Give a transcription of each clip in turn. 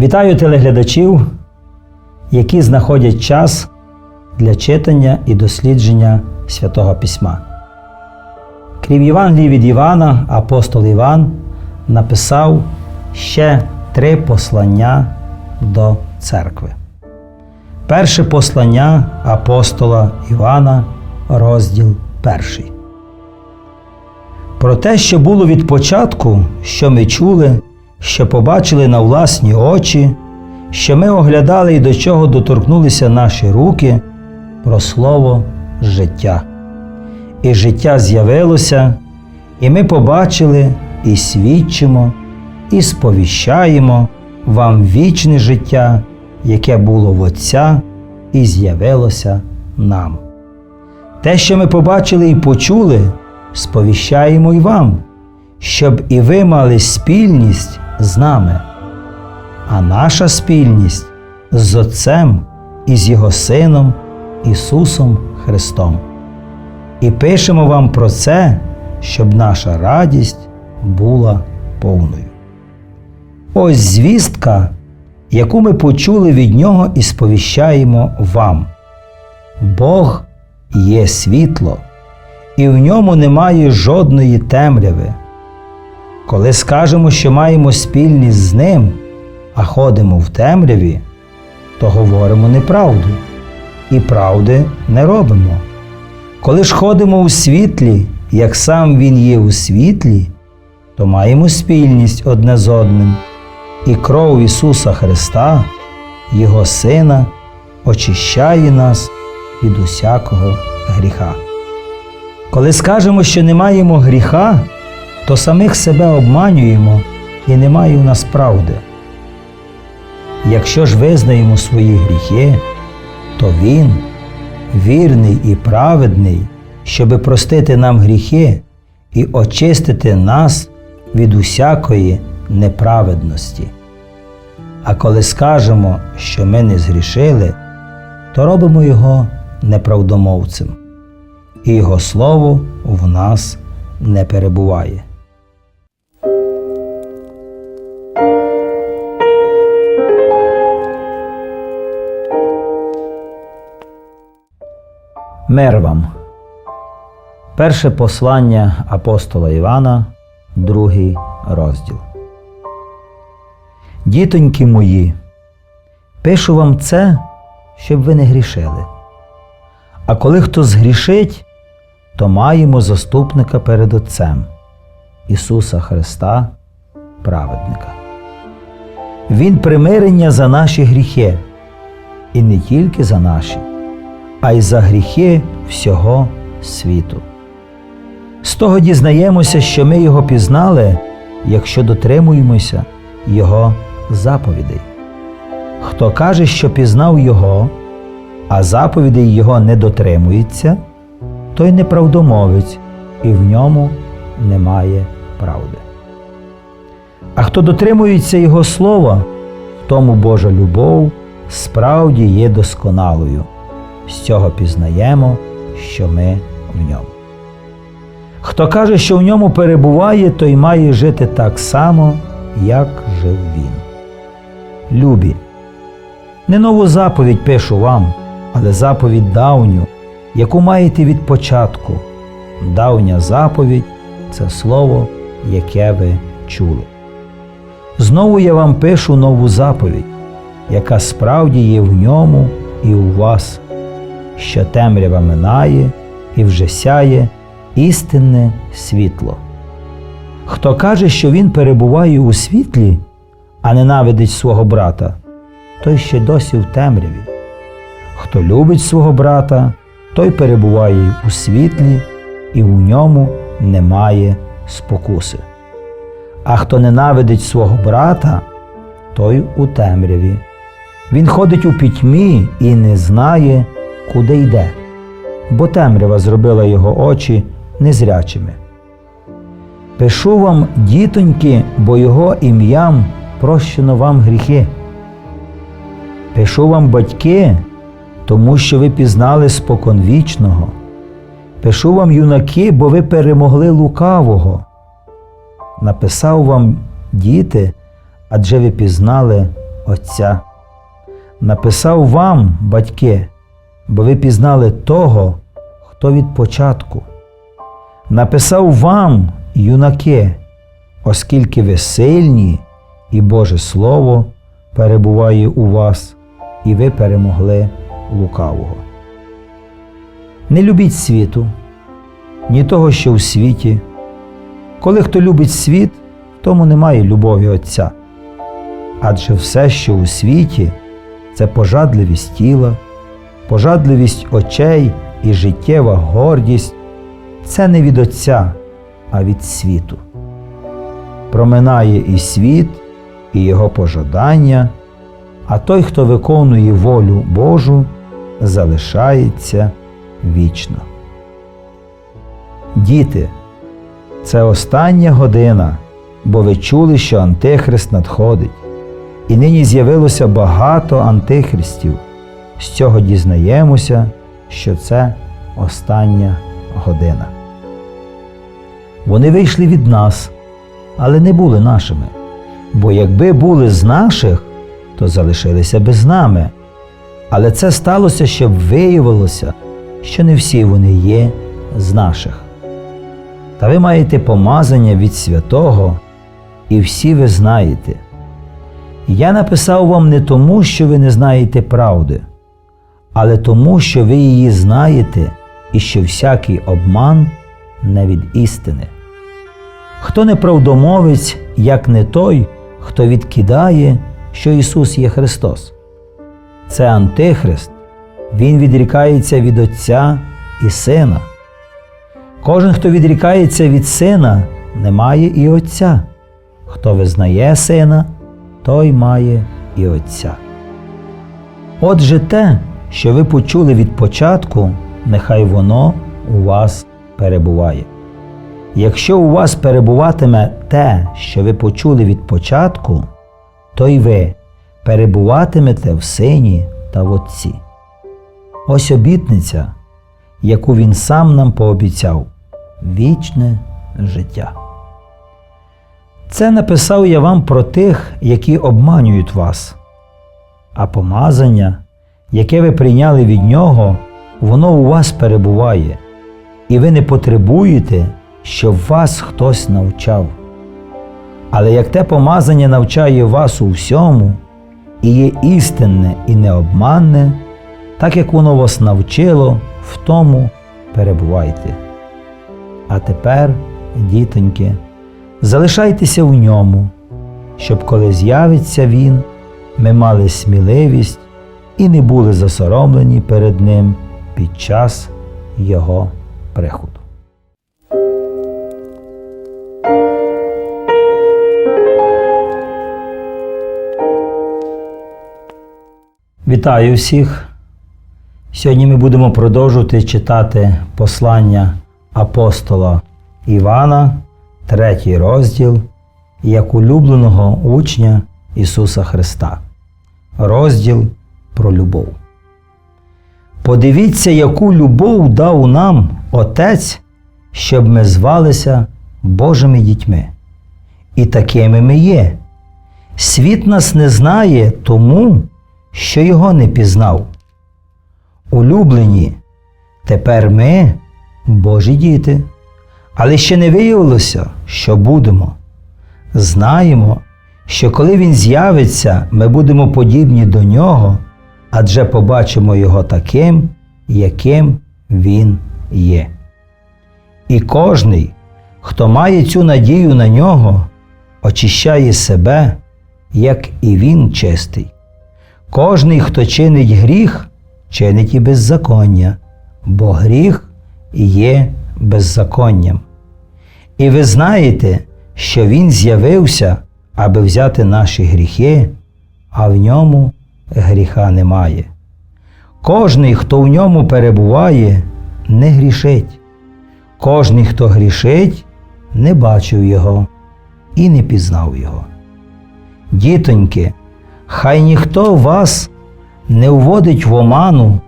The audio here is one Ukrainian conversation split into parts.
Вітаю телеглядачів, які знаходять час для читання і дослідження Святого Письма. Крім Євангелії від Івана, апостол Іван написав ще три послання до церкви. Перше послання апостола Івана, розділ перший. Про те, що було від початку, що ми чули, що побачили на власні очі, що ми оглядали і до чого доторкнулися наші руки, про слово життя. І життя з'явилося, і ми побачили, і свідчимо, і сповіщаємо вам вічне життя, яке було в Отця і з'явилося нам. Те, що ми побачили і почули, сповіщаємо й вам, щоб і ви мали спільність з нами. А наша спільність з Отцем і з Його Сином Ісусом Христом. І пишемо вам про це, щоб наша радість була повною. Ось звістка, яку ми почули від Нього і сповіщаємо вам. Бог є світло, і в ньому немає жодної темряви. Коли скажемо, що маємо спільність з Ним, а ходимо в темряві, то говоримо неправду і правди не робимо. Коли ж ходимо у світлі, як сам Він є у світлі, то маємо спільність одне з одним, і кров Ісуса Христа, Його Сина, очищає нас від усякого гріха. Коли скажемо, що не маємо гріха, то самих себе обманюємо і немає у нас правди. Якщо ж визнаємо свої гріхи, то Він, вірний і праведний, щоби простити нам гріхи і очистити нас від усякої неправедності. А коли скажемо, що ми не згрішили, то робимо Його неправдомовцем, і Його Слово в нас не перебуває. Мир вам. Перше послання апостола Івана, другий розділ. Дітоньки мої, пишу вам це, щоб ви не грішили. А коли хто згрішить, то маємо заступника перед Отцем Ісуса Христа, праведника. Він примирення за наші гріхи, і не тільки за наші, а й за гріхи всього світу. З того дізнаємося, що ми Його пізнали, якщо дотримуємося Його заповідей. Хто каже, що пізнав Його, а заповідей Його не дотримується, той неправдомовець, і в ньому немає правди. А хто дотримується Його слова, в тому Божа любов справді є досконалою. З цього пізнаємо, що ми в ньому. Хто каже, що в ньому перебуває, той має жити так само, як жив він. Любі, не нову заповідь пишу вам, але заповідь давню, яку маєте від початку. Давня заповідь це слово, яке ви чули. Знову я вам пишу нову заповідь, яка справді є в ньому і у вас, що темрява минає і вже сяє істинне світло. Хто каже, що він перебуває у світлі, а ненавидить свого брата, той ще досі в темряві. Хто любить свого брата, той перебуває у світлі, і в ньому немає спокуси. А хто ненавидить свого брата, той у темряві. Він ходить у пітьмі і не знає, куди йде, бо темрява зробила його очі незрячими. Пишу вам, дітоньки, бо його ім'ям прощено вам гріхи. Пишу вам, батьки, тому що ви пізнали споконвічного. Пишу вам, юнаки, бо ви перемогли лукавого. Написав вам, діти, адже ви пізнали Отця. Написав вам, батьки, бо ви пізнали того, хто від початку. Написав вам, юнаки, оскільки ви сильні, і Боже Слово перебуває у вас, і ви перемогли лукавого. Не любіть світу, ні того, що в світі. Коли хто любить світ, тому немає любові Отця. Адже все, що у світі, це пожадливість тіла, пожадливість очей і життєва гордість це не від Отця, а від світу. Проминає і світ, і його пожадання, а той, хто виконує волю Божу, залишається вічно. Діти, це остання година, бо ви чули, що Антихрист надходить, і нині з'явилося багато антихристів. З цього дізнаємося, що це остання година. Вони вийшли від нас, але не були нашими, бо якби були з наших, то залишилися би з нами. Але це сталося, щоб виявилося, що не всі вони є з наших. Та ви маєте помазання від святого, і всі ви знаєте. Я написав вам не тому, що ви не знаєте правди, але тому, що ви її знаєте, і що всякий обман не від істини. Хто не правдомовець, як не той, хто відкидає, що Ісус є Христос. Це Антихрист, Він відрікається від Отця і Сина. Кожен, хто відрікається від сина, не має і Отця. Хто визнає сина, той має і Отця. Отже, те, що ви почули від початку, нехай воно у вас перебуває. Якщо у вас перебуватиме те, що ви почули від початку, то й ви перебуватимете в сині та в Отці. Ось обітниця, яку він сам нам пообіцяв вічне життя. Це написав я вам про тих, які обманюють вас, а помазання, яке ви прийняли від нього, воно у вас перебуває, і ви не потребуєте, щоб вас хтось навчав. Але як те помазання навчає вас у всьому, і є істинне і необманне, так як воно вас навчило, в тому перебувайте. А тепер, дітоньки, залишайтеся в ньому, щоб коли з'явиться він, ми мали сміливість і не були засоромлені перед ним під час його приходу. Вітаю всіх! Сьогодні ми будемо продовжувати читати послання апостола Івана, третій розділ, як улюбленого учня Ісуса Христа. Розділ про любов. Подивіться, яку любов дав нам Отець, щоб ми звалися Божими дітьми. І такими ми є. Світ нас не знає тому, що його не пізнав. Улюблені, тепер ми Божі діти, але ще не виявилося, що будемо. Знаємо, що коли Він з'явиться, ми будемо подібні до нього, адже побачимо Його таким, яким Він є. І кожний, хто має цю надію на нього, очищає себе, як і він чистий. Кожний, хто чинить гріх, чинить і беззаконня, бо гріх є беззаконням. І ви знаєте, що Він з'явився, аби взяти наші гріхи, а в ньому гріха немає. Кожний, хто в ньому перебуває, не грішить. Кожний, хто грішить, не бачив його і не пізнав його. Дітоньки, хай ніхто вас не вводить в оману,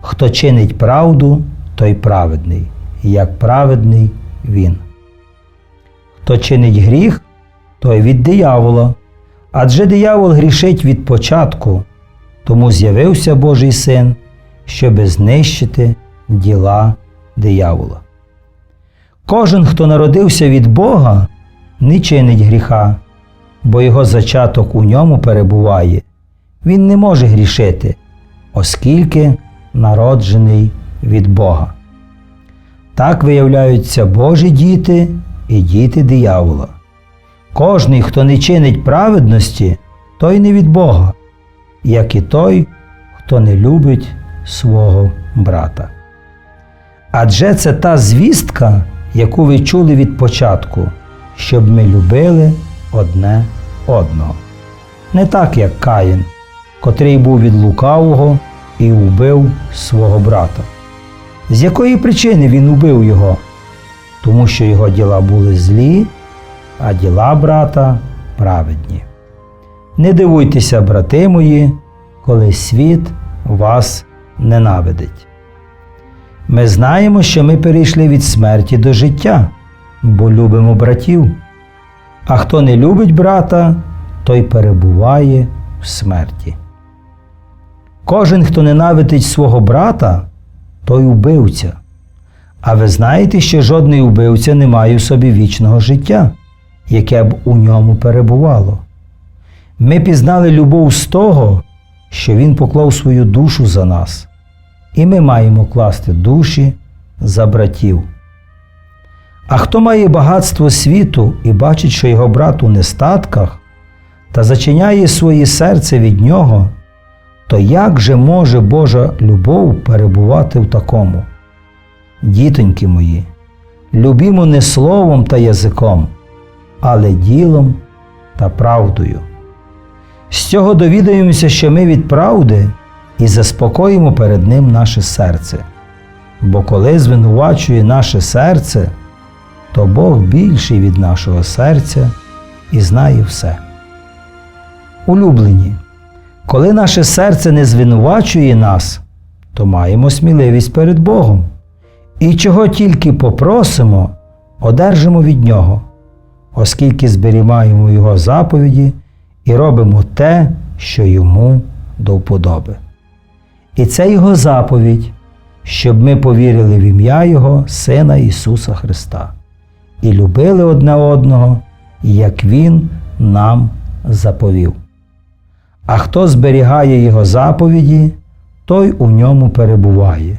хто чинить правду, той праведний, як праведний він. Хто чинить гріх, той від диявола, Адже диявол грішить від початку, тому з'явився Божий син, щоби знищити діла диявола. Кожен, хто народився від Бога, не чинить гріха, бо його зачаток у ньому перебуває. Він не може грішити, оскільки народжений від Бога. Так виявляються Божі діти і діти диявола. Кожний, хто не чинить праведності, той не від Бога, як і той, хто не любить свого брата. Адже це та звістка, яку ви чули від початку, щоб ми любили одне одного. Не так, як Каїн, котрий був від лукавого і убив свого брата. З якої причини він убив його? Тому що його діла були злі, а діла брата праведні. Не дивуйтеся, брати мої, коли світ вас ненавидить. Ми знаємо, що ми перейшли від смерті до життя, бо любимо братів. А хто не любить брата, той перебуває в смерті. Кожен, хто ненавидить свого брата, той убивця. А ви знаєте, що жодний убивця не має в собі вічного життя, яке б у ньому перебувало. Ми пізнали любов з того, що Він поклав свою душу за нас, і ми маємо класти душі за братів. А хто має багатство світу і бачить, що його брат у нестатках, та зачиняє своє серце від нього, то як же може Божа любов перебувати в такому? Дітоньки мої, любімо не словом та язиком, але ділом та правдою. З цього довідаємося, що ми від правди і заспокоїмо перед Ним наше серце. Бо коли звинувачує наше серце, то Бог більший від нашого серця і знає все. Улюблені, коли наше серце не звинувачує нас, то маємо сміливість перед Богом. І чого тільки попросимо, одержимо від Нього, оскільки зберігаємо Його заповіді і робимо те, що йому до вподоби. І це Його заповідь, щоб ми повірили в ім'я Його Сина Ісуса Христа і любили одне одного, як Він нам заповів. А хто зберігає Його заповіді, той у ньому перебуває,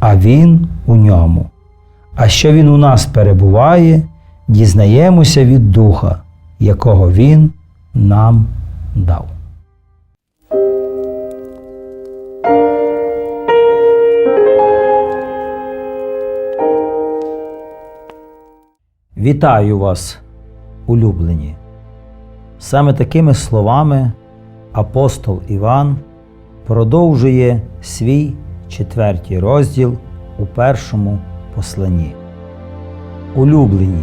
а Він у ньому. А що Він у нас перебуває, дізнаємося від Духа, якого Він нам дав. Вітаю вас, улюблені. Саме такими словами апостол Іван продовжує свій четвертий розділ у першому посланні. Улюблені,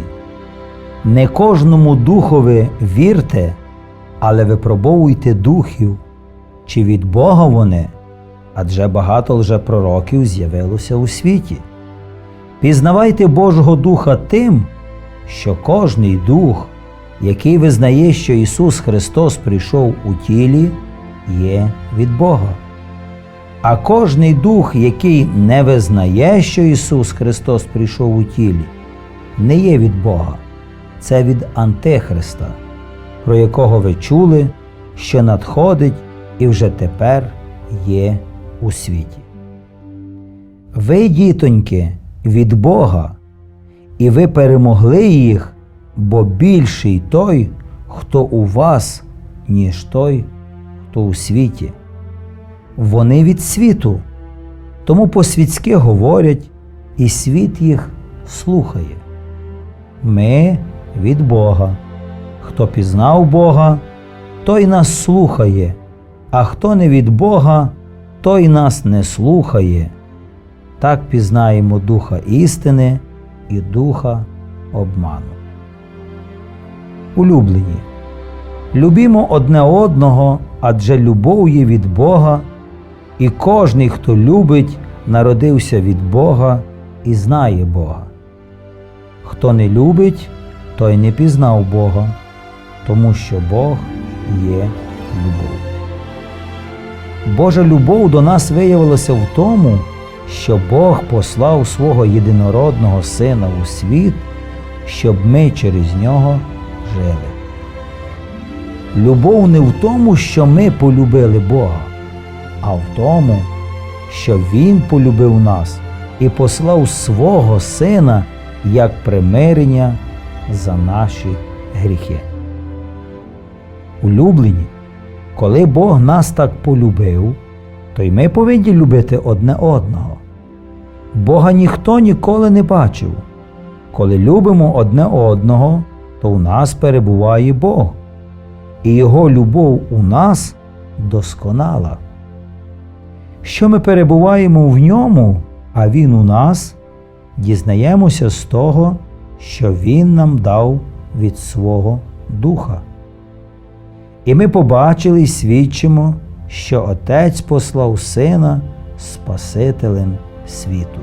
не кожному духові вірте, але випробовуйте духів, чи від Бога вони, адже багато лжепророків з'явилося у світі. Пізнавайте Божого Духа тим, що кожний дух, який визнає, що Ісус Христос прийшов у тілі, є від Бога. А кожний дух, який не визнає, що Ісус Христос прийшов у тілі, не є від Бога, це від Антихриста, про якого ви чули, що надходить і вже тепер є у світі. Ви, дітоньки, від Бога, і ви перемогли їх, бо більший той, хто у вас, ніж той, хто у світі. Вони від світу, тому по-світськи говорять, і світ їх слухає. Ми від Бога. Хто пізнав Бога, той нас слухає, а хто не від Бога, той нас не слухає. Так пізнаємо духа істини і духа обману. Улюблені, любімо одне одного, адже любов є від Бога, і кожний, хто любить, народився від Бога і знає Бога. Хто не любить, той не пізнав Бога, тому що Бог є любов. Божа любов до нас виявилася в тому, що Бог послав свого єдинородного Сина у світ, щоб ми через нього жили. Любов не в тому, що ми полюбили Бога, а в тому, що Він полюбив нас і послав свого Сина як примирення за наші гріхи. Улюблені, коли Бог нас так полюбив, то й ми повинні любити одне одного. Бога ніхто ніколи не бачив. Коли любимо одне одного, то в нас перебуває Бог, і Його любов у нас досконала. Що ми перебуваємо в ньому, а Він у нас, дізнаємося з того, що Він нам дав від свого Духа. І ми побачили й свідчимо, що Отець послав Сина Спасителем світу.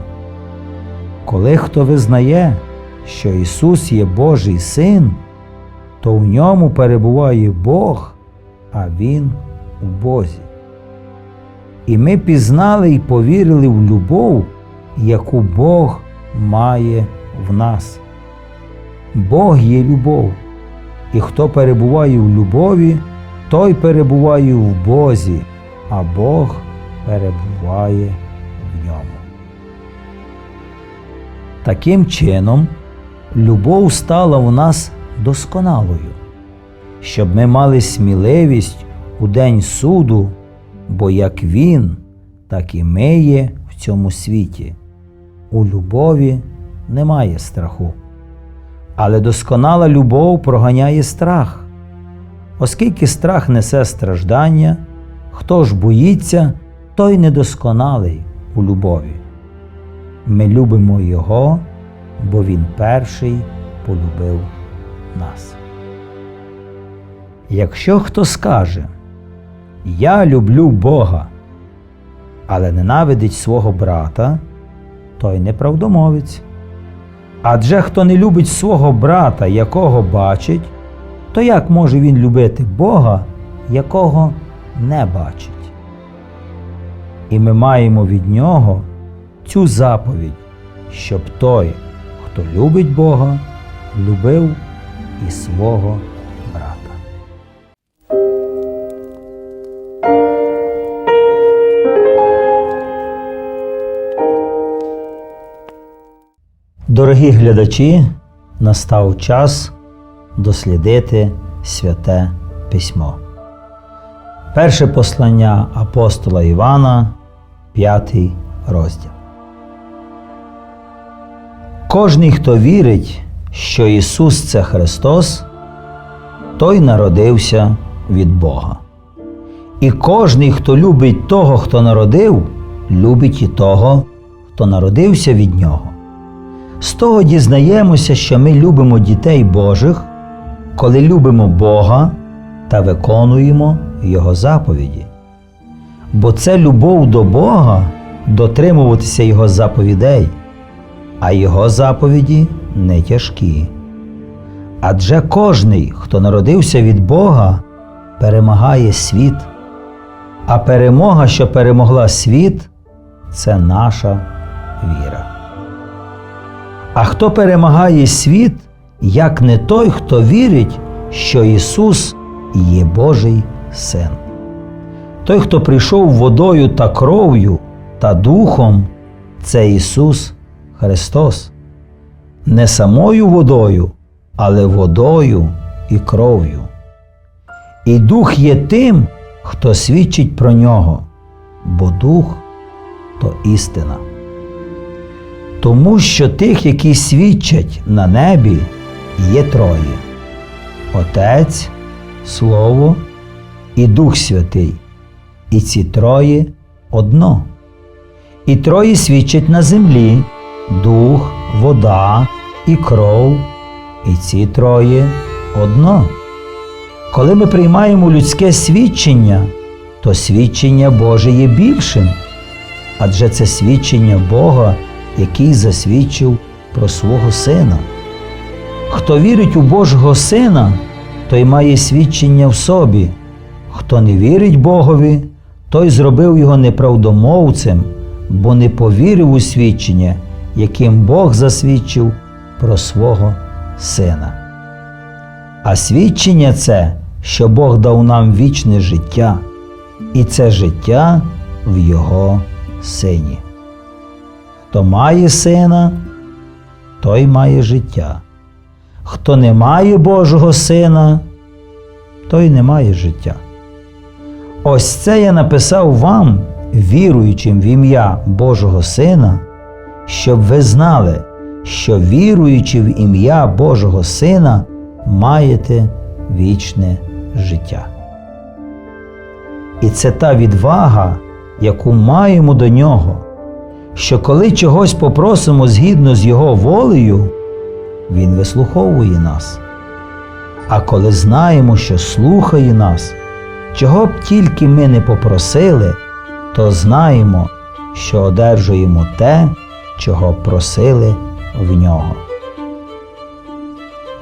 Коли хто визнає, що Ісус є Божий Син, то в ньому перебуває Бог, а Він у Бозі. І ми пізнали і повірили в любов, яку Бог має в нас. Бог є любов, і хто перебуває в любові, той перебуває в Бозі, а Бог перебуває в ньому. Таким чином, любов стала в нас досконалою, щоб ми мали сміливість у день суду, бо як Він, так і ми є в цьому світі. У любові немає страху. Але досконала любов проганяє страх. Оскільки страх несе страждання, хто ж боїться, той недосконалий у любові. Ми любимо Його, бо Він перший полюбив нас. Якщо хто скаже, Я люблю Бога, але ненавидить свого брата, той неправдомовець. Адже хто не любить свого брата, якого бачить, то як може він любити Бога, якого не бачить? І ми маємо від нього цю заповідь, щоб той, хто любить Бога, любив і свого Дорогі глядачі, настав час дослідити святе письмо. Перше послання апостола Івана, п'ятий розділ. Кожний, хто вірить, що Ісус це Христос, той народився від Бога. І кожний, хто любить того, хто народив, любить і того, хто народився від Нього. З того дізнаємося, що ми любимо дітей Божих, коли любимо Бога та виконуємо Його заповіді. Бо це любов до Бога дотримуватися Його заповідей, а Його заповіді не тяжкі. Адже кожний, хто народився від Бога, перемагає світ, а перемога, що перемогла світ, це наша віра. А хто перемагає світ, як не той, хто вірить, що Ісус є Божий Син. Той, хто прийшов водою та кров'ю та духом, це Ісус Христос. Не самою водою, але водою і кров'ю. І Дух є тим, хто свідчить про нього, бо Дух то істина. Тому що тих, які свідчать на небі, є троє Отець, Слово і Дух Святий, і ці троє одно. І троє свідчать на землі дух, вода і кров, і ці троє одно. Коли ми приймаємо людське свідчення, то свідчення Боже є більшим, адже це свідчення Бога який засвідчив про свого Сина. Хто вірить у Божого Сина, той має свідчення в собі. Хто не вірить Богові, той зробив його неправдомовцем, бо не повірив у свідчення, яким Бог засвідчив про свого сина. А свідчення це, що Бог дав нам вічне життя, і це життя в Його сині. Хто має сина, той має життя. Хто не має Божого сина, той не має життя. Ось це я написав вам, віруючим в ім'я Божого Сина, щоб ви знали, що віруючи в ім'я Божого Сина, маєте вічне життя. І це та відвага, яку маємо до нього, що коли чогось попросимо згідно з Його волею, Він вислуховує нас. А коли знаємо, що слухає нас, чого б тільки ми не попросили, то знаємо, що одержуємо те, чого просили в нього.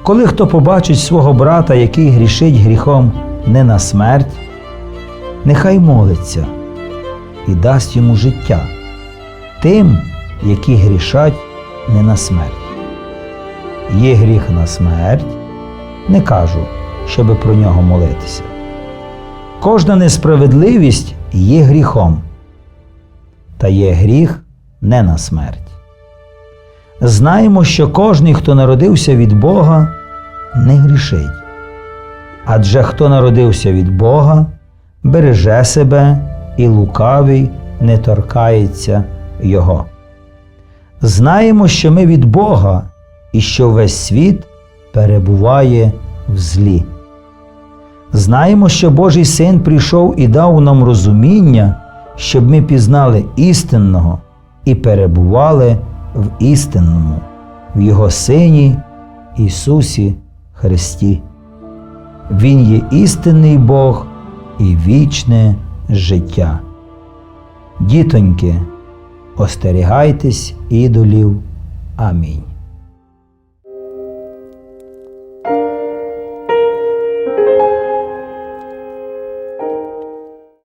Коли хто побачить свого брата, який грішить гріхом не на смерть, нехай молиться і дасть йому життя тим, які грішать не на смерть. Є гріх на смерть, не кажу, щоби про нього молитися. Кожна несправедливість є гріхом, та є гріх не на смерть. Знаємо, що кожний, хто народився від Бога, не грішить. Адже хто народився від Бога, береже себе і лукавий не торкається Його. Знаємо, що ми від Бога і що весь світ перебуває в злі. Знаємо, що Божий Син прийшов і дав нам розуміння, щоб ми пізнали істинного і перебували в істинному, в Його Сині Ісусі Христі. Він є істинний Бог і вічне життя. Дітоньки, остерігайтесь ідолів. Амінь.